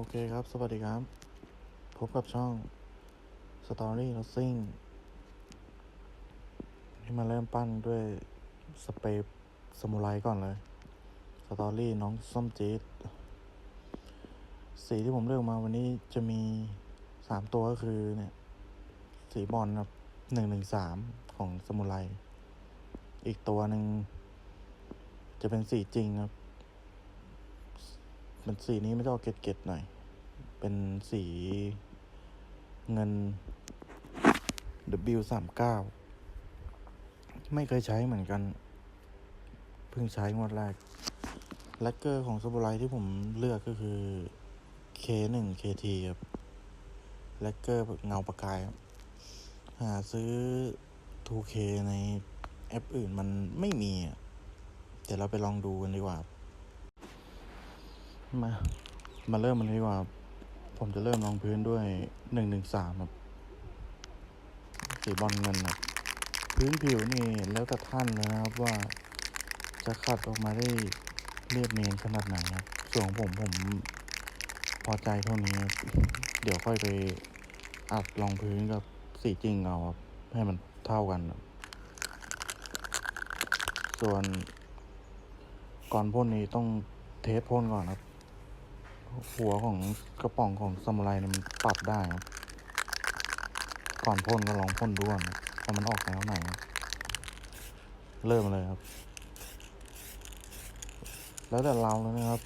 โอเคครับ สวัสดีครับ พบกับช่อง Story r o s s i n g ที่มาเริ่มปั้นด้วยสเปรย์สมุไรก่อนเลย สตอรี่น้องส้มจี๊ดสีที่ผมเลือกมาวันนี้จะมีสามตัวก็คือเนี่ย สีบอลครับหนึ่งหนึ่งสามของสมุไร อีกตัวหนึ่งจะเป็นสีจริงครับเป็นสีนี้ไม่ต้องเก็ดเก็ดๆหน่อย เป็นสีเงิน W สามเก้าไม่เคยใช้เหมือนกัน เพิ่งใช้งวดแรกแลกเกอร์ของสบูไลที่ผมเลือกก็คือ K1 KT ครับแลกเกอร์เงาประกายหาซื้อ 2K ในแอปอื่นมันไม่มีอะเดี๋ยวเราไปลองดูกันดีกว่า มา มาเริ่มมันดีกว่า ผมจะเริ่มลองพื้นด้วยหนึ่งหนึ่งสามครับ สีบอลเงินครับ พื้นผิวนี่แล้วแต่ท่านเลยนะครับว่าจะขัดออกมาได้เรียบเนียนขนาดไหนครับ ส่วนของผมผมพอใจเท่านี้ เดี๋ยวค่อยไปอัดรองพื้นกับสีจริงเอาครับให้มันเท่ากันครับส่วนก่อนพ่นนี้ต้องเทสพ่นก่อนครับ หัวของกระป๋องของซามูไรเนี่ยมันปรับได้ครับ ก่อนพ่นก็ลองพ่นด้วนว่ามันออกแนวไหนเริ่มเลยครับ แล้วแต่เราแล้วนะครับ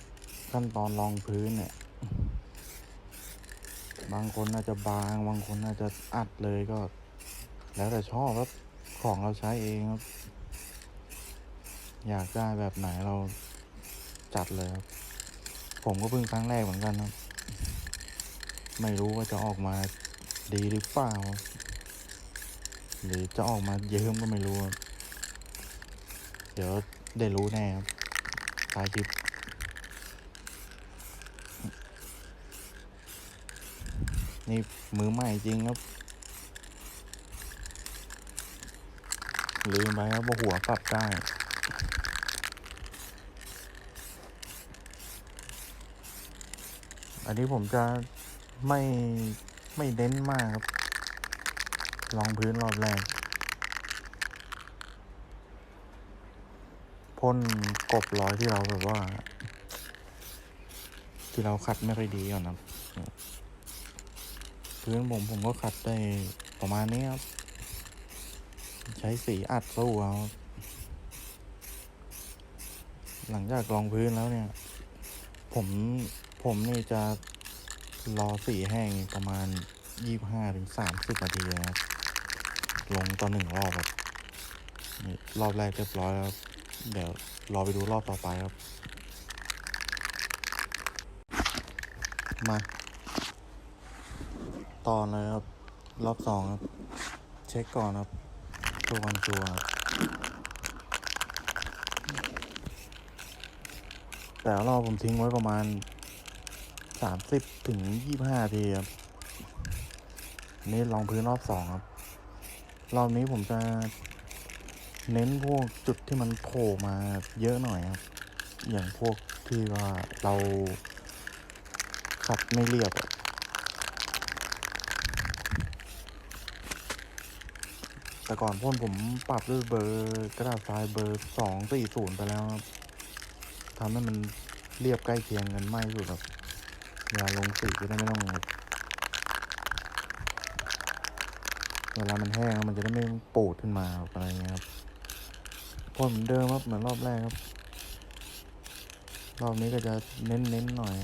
ขั้นตอนรองพื้นเนี่ย บางคนอาจจะบาง บางคนอาจจะอัดเลยก็ แล้วแต่ชอบครับของเราใช้เองครับ อยากได้แบบไหนเราจัดเลยครับ ผมก็เพิ่งครั้งแรกเหมือนกันครับ ไม่รู้ว่าจะออกมาดีหรือเปล่า หรือจะออกมาเยิ้มก็ไม่รู้ เดี๋ยวได้รู้แน่ครับท้ายคลิปนี่มือใหม่จริงครับลืมไปครับว่าหัวปรับได้ อันนี้ผมจะไม่ไม่เน้นมากครับ ลองพื้นรอบแรกพ่นกบรอยที่เราแบบว่า ที่เราขัดไม่ค่อยดีก่อนครับ พื้นผมผมก็ขัดได้ประมาณนี้ครับ ใช้สีอัดสู้เอาหลังจากลองพื้นแล้วเนี่ย ผม ผมนี่จะรอสีแห้งประมาณยี่ห้าถึงสามสิบนาทีนะครับ ลงต่อหนึ่งรอบครับรอบแรกเรียบร้อยแล้ว เดี๋ยวรอไปดูรอบต่อไปครับ มาตอนเลยครับ รอบสองครับ เช็คก่อนครับ ตัววันตัวครับแต่รอบผมทิ้งไว้ประมาณ สามสิบถึงยี่ห้าทีครับนี่ลองพื้นรอบสองครับ รอบนี้ผมจะเน้นพวกจุดที่มันโผล่มาเยอะหน่อยครับ อย่างพวกที่ว่าเราขัดไม่เรียบแต่ก่อนพ่นผมปรับด้วยเบอร์กระดาษทรายเบอร์สองสี่ศูนย์ไปแล้วครับทำให้มันเรียบใกล้เคียงกันมากที่สุดครับ เวลาลงสีก็ได้ไม่ต้องเวลามันแห้งมันจะได้ไม่ปูดขึ้นมาอะไรเงี้ยครับพ่นเหมือนเดิมครับเหมือนรอบแรกครับ รอบนี้ก็จะเน้นๆหน่อย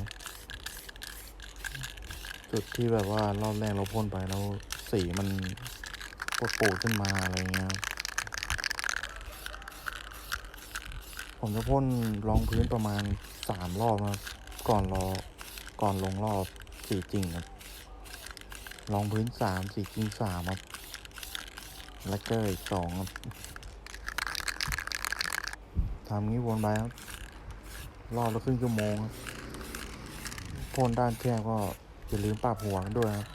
จุดที่แบบว่ารอบแรกเราพ่นไปแล้วสีมันปูดๆขึ้นมาอะไรเงี้ยผมจะพ่นรองพื้นประมาณสามรอบครับก่อนรอ ก่อนลงรอบสีจริงครับรองพื้นสามสีจริงสามครับแล้วก็อีกสองครับทำงี้วนไปครับ รอบละครึ่งชั่วโมงครับพ่นด้านแค่ก็อย่าลืมปรับหัวกันด้วยครับ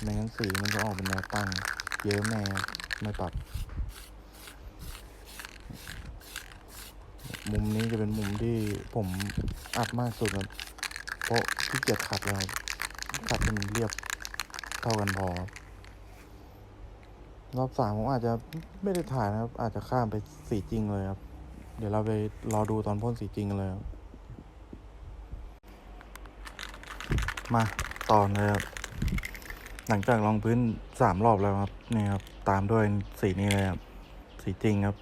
ไม่งั้นสีมันจะออกเป็นแนวตั้ง เยอะแน่ไม่ปรับ มุมนี้จะเป็นมุมที่ผมอัดมากสุดครับ เพราะขี้เกียจขัดแล้วครับขัดให้มันเรียบเท่ากันพอ รอบสามผมอาจจะไม่ได้ถ่ายนะครับ อาจจะข้ามไปสีจริงเลยครับ เดี๋ยวเราไปรอดูตอนพ่นสีจริงกันเลยครับมาต่อเลยครับ หลังจากลองพื้นสามรอบแล้วครับนี่ครับ ตามด้วยสีนี้เลยครับ สีจริงครับ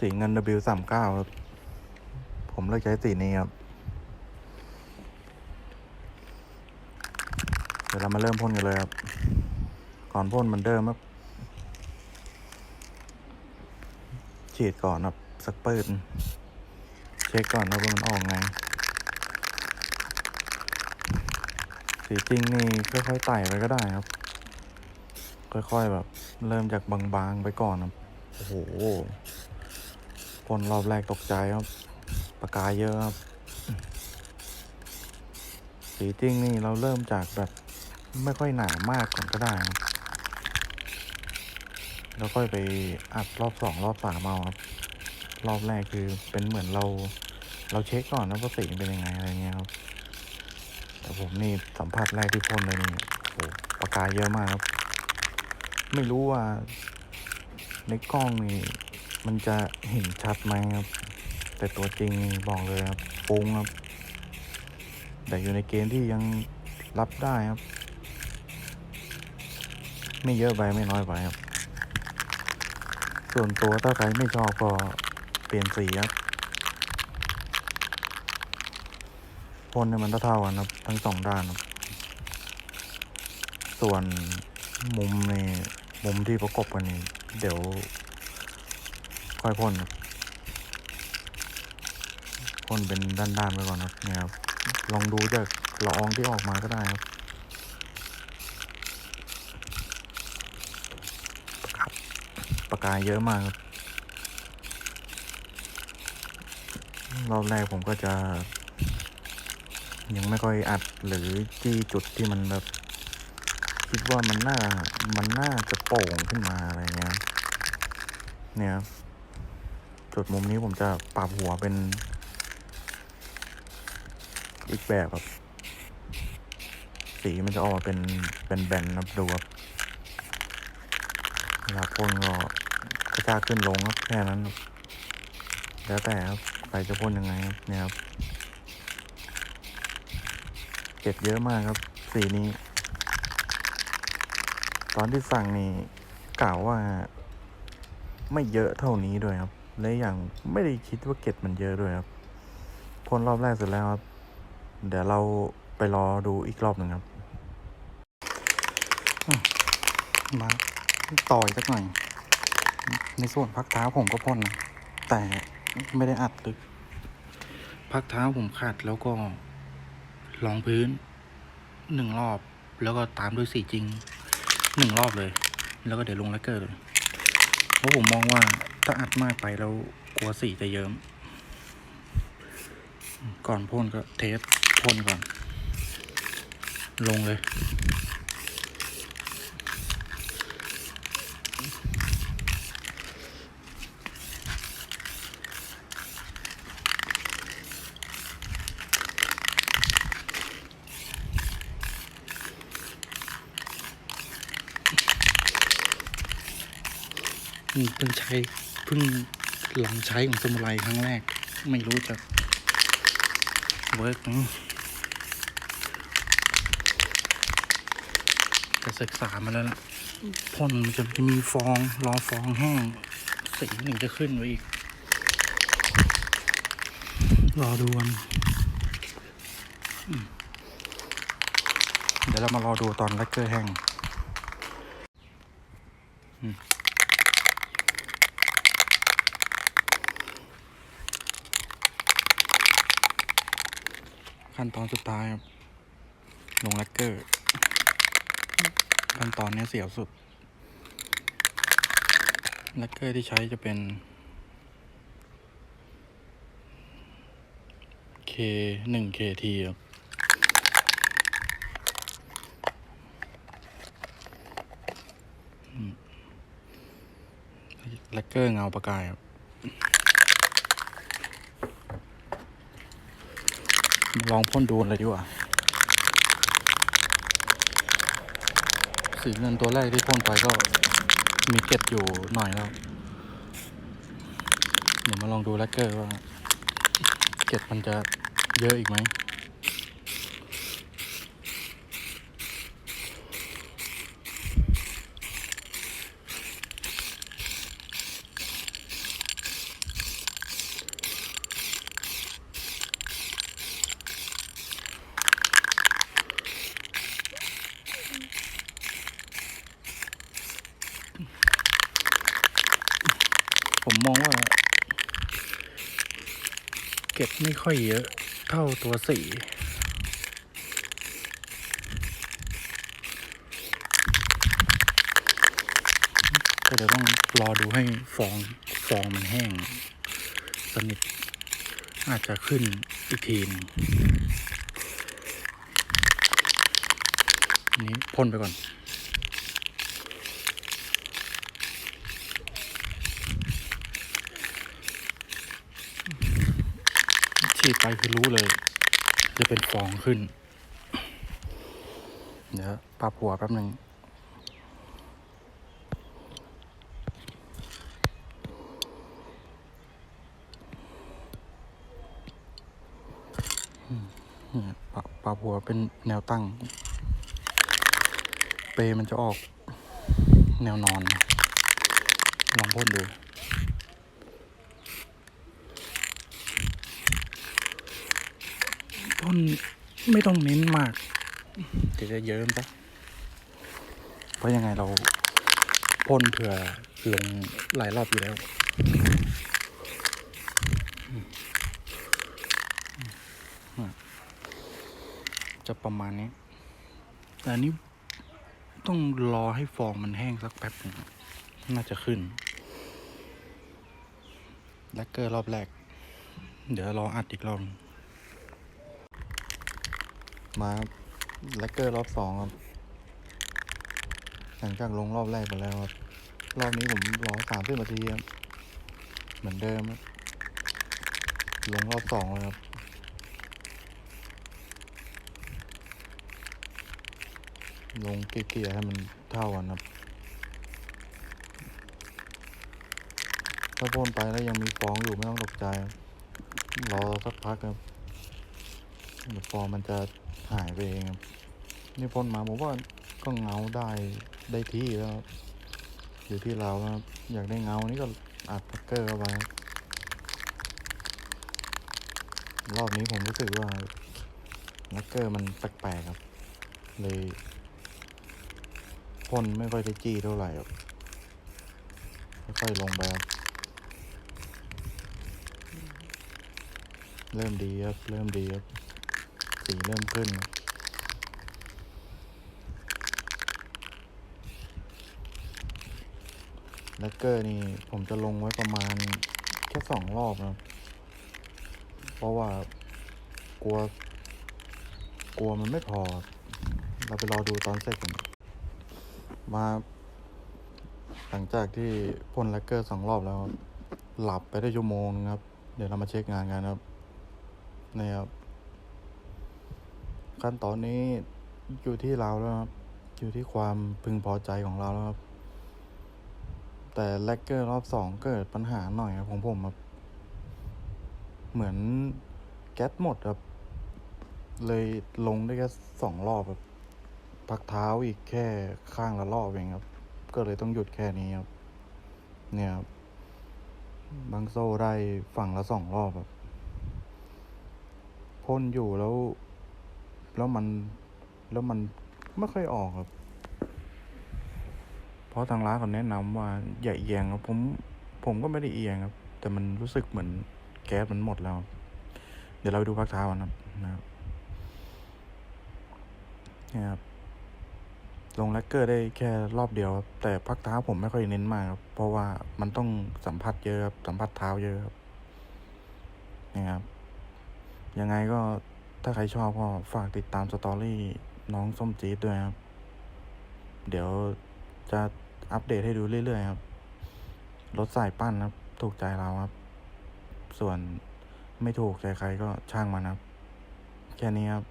สีเงิน W สามเก้าครับ ผมเลือกใช้สีนี้ครับ ดี๋ยวเรามาเริ่มพ่นกันเลยครับ ก่อนพ่นเหมือนเดิมครับ ฉีดก่อนครับ สักปืนเช็คก่อนว่ามันออกไง สีจริงนี่ค่อยๆไต่ไปก็ได้ครับ ค่อยๆแบบ เริ่มจากบางๆไปก่อนครับ โอ้โหพ่นรอบแรกตกใจครับปากกายเยอะครับสีจริงนี่เราเริ่มจากแบบ ไม่ค่อยหนามากก่อนก็ได้แล้วค่อยไปอัดรอบสองรอบสามเอาครับ รอบแรกคือเป็นเหมือนเรา เราเช็คก่อนนะว่าสีเป็นยังไงอะไรเงี้ยครับ แต่ผมนี่สัมผัสแรกที่พ่นเลยนี่โอ้โหปากกายเยอะมากครับ ไม่รู้ว่า ในกล้องนี่มันจะเห็นชัดไหมครับ แต่ตัวจริงบอกเลยครับฟุ้งครับ แต่อยู่ในเกณฑ์ที่ยังรับได้ครับ ไม่เยอะไปไม่น้อยไปครับ ส่วนตัวถ้าใครไม่ชอบก็เปลี่ยนสีครับพ่นให้มันเท่าๆกันครับ ทั้งสองด้านครับ ส่วนมุมนี่มุมที่ประกบกันนี่เดี๋ยว ค่อยพ่นครับพ่นเป็นด้านๆไปก่อนครับเนี่ยครับลองดูจากละอองที่ออกมาก็ได้ครับากกาเยอะมากครับรอบแรกผมก็จะ ยังไม่ค่อยอัดหรือจี้จุดที่มันแบบคิดว่ามันน่ามันน่าจะโป่งขึ้นมาอะไรเงี้ย เนี่ย จุดมุมนี้ผมจะปรับหัวเป็น อีกแบบครับ สีมันจะออกมาเป็นเป็นแบนๆนะครับดูครับเวลาพ่นก็ กระชากขึ้นลงครับแค่นั้นครับแล้วแต่ครับใครจะพ่นยังไงครับเนี่ยครับเก็บเยอะมากครับ สีนี้ ตอนที่สั่งนี่กล่าวว่า ไม่เยอะเท่านี้ด้วยครับและอย่างไม่ได้คิดว่าเก็บมันเยอะด้วยครับพ่นรอบแรกเสร็จแล้วครับ เดี๋ยวเราไปรอดูอีกรอบหนึ่งครับมาต่อยสักหน่อย ในส่วนพักเท้าผมก็พ่นแต่ไม่ได้อัดลึก พักเท้าผมขาดแล้วก็รองพื้นหนึ่งรอบ แล้วก็ตามด้วยสีจริงหนึ่งรอบเลย แล้วก็เดี๋ยวลงแลกเกอร์เลยเพราะผมมองว่าถ้าอัดมากไปแล้วกลัวสีจะเยิ้มก่อนพ่นก็เทสพ่นก่อน ลงเลย เพิ่งใช้เพิ่งหลังใช้ของสมุไรครั้งแรก ไม่รู้จะเวิร์กไหมแต่ศึกษามาแล้วล่ะพ่นมันจะมีฟองรอฟองแห้งสีหนึ่งจะขึ้นไว้อีก รอดูกันเดี๋ยวเรามารอดูตอนแลกเกอร์แห้ง ขั้นตอนสุดท้ายครับ ลงแลกเกอร์ ขั้นตอนนี้เสียวสุดแลกเกอร์ที่ใช้จะเป็น K หนึ่ง KT ครับอืมแลกเกอร์เงาประกายครับ ลองพ่นดูเลยดีกว่า สีเงินตัวแรกที่พ่นไปก็มีเก็บอยู่หน่อยแล้ว เดี๋ยวมาลองดูแลกเกอร์ว่า เก็บมันจะเยอะอีกไหม ไม่ค่อยเยอะเท่าตัวสีก็จะต้องรอดูให้ฟองฟองมันแห้ง สนิท อาจจะขึ้นอีกทีนึงนี้พ่นไปก่อน ฉีด ไปคือรู้เลย จะเป็นฟองขึ้น เดี๋ยวปรับหัวแป๊บหนึ่งปรับปรับหัวเป็นแนวตั้ง เปย์มันจะออกแนวนอน ลองพ่นดู พ่นไม่ต้องเน้นมากเดี๋ยวจะเยิ้มปะเพราะยังไงเราพ่นเผื่อลงหลายรอบอยู่แล้วจะประมาณนี้ แต่อันนี้ต้องรอให้ฟองมันแห้งสักแป๊บหนึ่งน่าจะขึ้น แลกเกอร์รอบแรก เดี๋ยวรออัดอีกรอบ มาแลกเกอร์รอบสองครับ หลังจากลงรอบแรกไปแล้วครับ รอบนี้ผมรอสามสิบนาทีครับ เหมือนเดิมครับลงรอบสองเลยครับลงเกลี่ยๆให้มันเท่ากันครับ ถ้าพ่นไปแล้วยังมีฟองอยู่ไม่ต้องตกใจครับรอสักพักครับเดี๋ยวฟองมันจะ หายไปเองครับนี่พ่นมาผมว่าก็เงาได้ได้ที่แล้วครับอยู่ที่เราครับอยากได้เงานี่ก็อัดพ็กเกอร์เข้าไปรอบนี้ผมรู้สึกว่าแพ็กเกอร์มันแปลกๆครับ เลยพ่นไม่ค่อยได้จี้เท่าไหร่ครับค่อยๆลงไปครับเริ่มดีครับ เริ่มดีครับ สีเริ่มขึ้น แลกเกอร์นี่ผมจะลงไว้ประมาณแค่สองรอบนะ เพราะว่ากลัว กลัวมันไม่พอ เราไปรอดูตอนเสร็จกัน มา หลังจากที่พ่นแลกเกอร์สองรอบแล้ว หลับไปได้ชั่วโมงนึงครับ เดี๋ยวเรามาเช็คงานกันครับนี่ครับ ขั้นตอนนี้อยู่ที่เราแล้วครับ อยู่ที่ความพึงพอใจของเราแล้วครับ แต่แลกเกอร์รอบสองเกิดปัญหาหน่อยครับของผมครับ เหมือนแก๊สหมดครับ เลยลงได้แค่สองรอบครับ พักเท้าอีกแค่ข้างละรอบเองครับ ก็เลยต้องหยุดแค่นี้ครับ เนี่ยครับบางโซ่ได้ฝั่งละสองรอบครับพ่นอยู่แล้ว แล้วมันแล้วมันไม่ค่อยออกครับ เพราะทางร้านเขาแนะนำว่าอย่าเอียงครับผมผมก็ไม่ได้เอียงครับ แต่มันรู้สึกเหมือนแก๊สมันหมดแล้ว เดี๋ยวเราไปดูพักเท้ากันครับนะครับนี่ครับลงแลกเกอร์ได้แค่รอบเดียวครับแต่พักเท้าผมไม่ค่อยเน้นมากครับ เพราะว่ามันต้องสัมผัสเยอะครับสัมผัสเท้าเยอะครับนี่ครับยังไงก็ ถ้าใครชอบก็ฝากติดตามสตอรี่น้องส้มจี๊ดด้วยครับ เดี๋ยวจะอัปเดตให้ดูเรื่อยๆครับ รถสายปั้นครับ ถูกใจเราครับ ส่วนไม่ถูกใจใครก็ช่างมันครับ แค่นี้ครับ